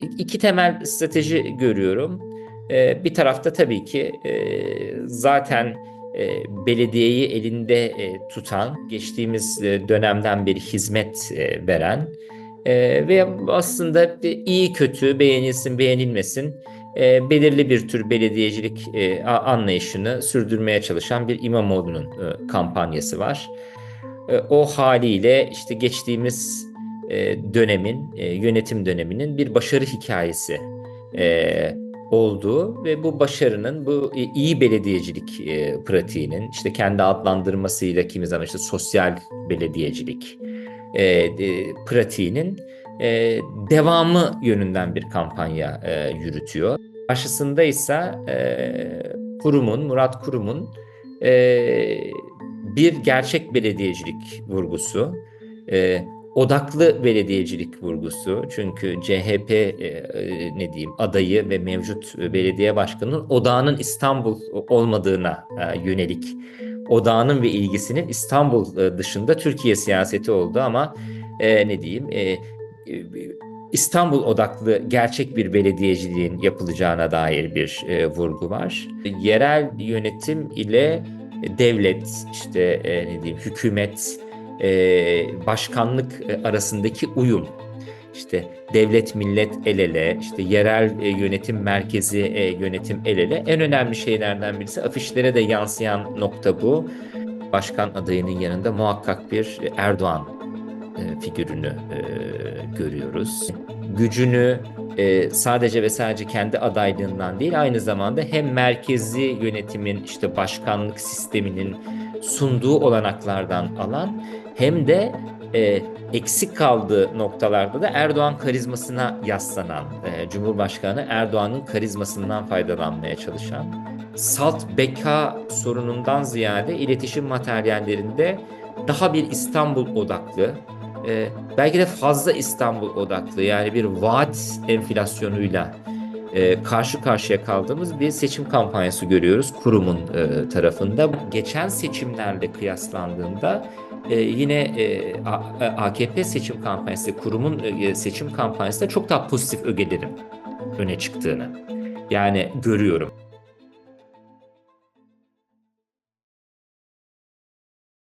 İki temel strateji görüyorum. Bir tarafta tabii ki zaten belediyeyi elinde tutan, geçtiğimiz dönemden beri hizmet veren e, ve aslında iyi kötü beğenilsin beğenilmesin belirli bir tür belediyecilik anlayışını sürdürmeye çalışan bir İmamoğlu'nun e, kampanyası var. O haliyle işte geçtiğimiz e, dönemin, e, yönetim döneminin bir başarı hikayesi e, olduğu ve bu başarının, bu iyi belediyecilik pratiğinin, işte kendi adlandırmasıyla kimi zaman işte sosyal belediyecilik pratiğinin devamı yönünden bir kampanya yürütüyor. Karşısında ise kurumun, Murat Kurum'un bir gerçek belediyecilik vurgusu, odaklı belediyecilik vurgusu. Çünkü CHP e, e, ne diyeyim adayı ve mevcut belediye başkanının odağının İstanbul olmadığına e, yönelik odağının ve ilgisinin İstanbul e, dışında Türkiye siyaseti oldu ama e, ne diyeyim e, e, İstanbul odaklı gerçek bir belediyeciliğin yapılacağına dair bir e, vurgu var. Yerel yönetim ile devlet işte e, ne diyeyim hükümet e, başkanlık e, arasındaki uyum işte devlet millet el ele işte yerel e, yönetim merkezi yönetim el ele en önemli şeylerden birisi afişlere de yansıyan nokta bu. Başkan adayının yanında muhakkak bir Erdoğan figürünü görüyoruz. Gücünü e, sadece ve sadece kendi adaylığından değil aynı zamanda hem merkezi yönetimin işte başkanlık sisteminin sunduğu olanaklardan alan hem de e, eksik kaldığı noktalarda da Erdoğan karizmasına yaslanan, e, Cumhurbaşkanı Erdoğan'ın karizmasından faydalanmaya çalışan, salt beka sorunundan ziyade iletişim materyallerinde daha bir İstanbul odaklı, e, belki de fazla İstanbul odaklı yani bir vaat enflasyonuyla e, karşı karşıya kaldığımız bir seçim kampanyası görüyoruz kurumun e, tarafında. Geçen seçimlerle kıyaslandığında e, yine e, AKP seçim kampanyası, kurumun e, seçim kampanyasında çok daha pozitif ögelerin öne çıktığını yani görüyorum.